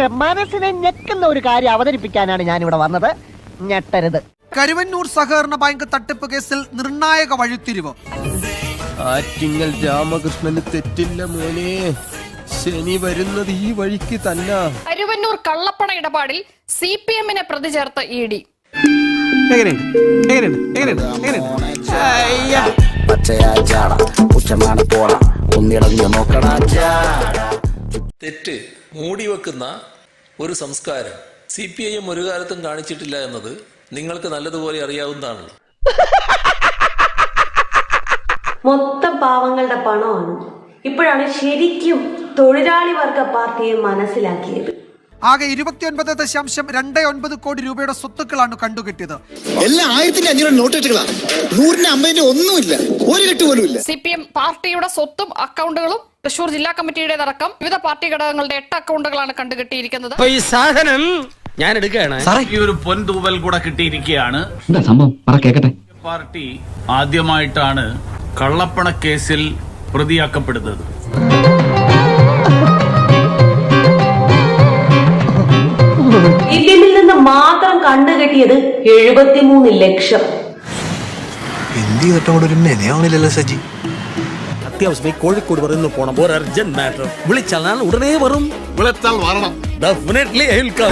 മനസ്സിനെ ഞെക്കുന്ന ഒരു കാര്യം അവതരിപ്പിക്കാനാണ് ഞാൻ ഇവിടെ വന്നത്. ഞെട്ടരുത്. കരുവന്നൂർ സഹകരണ ബാങ്ക് തട്ടിപ്പ് കേസിൽ നിർണായക വഴിത്തിരിവ്. ആറ്റിങ്ങൽ രാമകൃഷ്ണന് തെറ്റില്ല മോനെ. ശനി വരുന്നത് ഈ വഴിക്ക് തന്നെ. കരുവന്നൂർ കള്ളപ്പണ ഇടപാടിൽ സി പി എമ്മിനെ പ്രതി ചേർത്ത ഇ ഡി. എങ്ങനെയുണ്ട്? എങ്ങനെയുണ്ട്? എങ്ങനെയുണ്ട്? എങ്ങനെയുണ്ട്? അയ്യ. പച്ചയാ ചാട പുച്ഛമാണ് പോള ഒന്നിടഞ്ഞു നോക്കണ ചാട. തെറ്റ് മൂടി വെക്കുന്ന ഒരു സംസ്കാരം. സി പി ഐ എം ഒരു കാലത്തും കാണിച്ചിട്ടില്ല എന്നത് നിങ്ങൾക്ക് നല്ലതുപോലെ അറിയാവുന്നതാണല്ലോ. മൊത്തം പാവങ്ങളുടെ പണമാണ് ഇപ്പോഴാണ് ശരിക്കും തൊഴിലാളി വർഗ പാർട്ടിയെ മനസ്സിലാക്കിയത്. ആകെ ഇരുപത്തിയൊൻപത് ദശാംശം രണ്ട് ഒൻപത് കോടി രൂപയുടെ സ്വത്തുക്കളാണ് കണ്ടുകിട്ടിയത്. എല്ലാം ആയിരത്തിന്റെ അഞ്ഞൂറ് നോട്ട് കെട്ടുകളാ നൂറിന്റെ അമ്പതിന്റെ ഒന്നുമില്ല. ഒരു കെട്ട് പോലും ഇല്ല. സി പി എം പാർട്ടിയുടെ സ്വത്തും അക്കൗണ്ടുകളും തൃശൂർ ജില്ലാ കമ്മിറ്റിയുടെ അടക്കം വിവിധ പാർട്ടി ഘടകങ്ങളുടെ എട്ട് അക്കൗണ്ടുകളാണ് കണ്ടുകിട്ടിയിരിക്കുന്നത്. ഈ സാധനം ഞാൻ എടുക്കുകയാണ്. ഈ ഒരു പൊൻതൂവൽ കൂടെ കിട്ടിയിരിക്കുകയാണ്. എന്താ സംഭവം? പറ കേക്കട്ടെ. പാർട്ടി ആദ്യമായിട്ടാണ് കള്ളപ്പണ കേസിൽ പ്രതിയാക്കപ്പെടുന്നത്. എമ്മിൽ നിന്ന് മാത്രം കണ്ടുകെട്ടിയത് എഴുപത്തിമൂന്ന് ലക്ഷം. എന്ത് ചെയ്തിട്ടും കൂടെ ഒരു മെനയാവണില്ലല്ലോ സജി. അത്യാവശ്യമായി കോഴിക്കോട് പറയുന്നു പോണം. ഒരു അർജന്റ് മാറ്റർ വിളിച്ചാൽ ഞാൻ ഉടനെ വരും. വിളിച്ചാൽ വരണം. Definitely I will come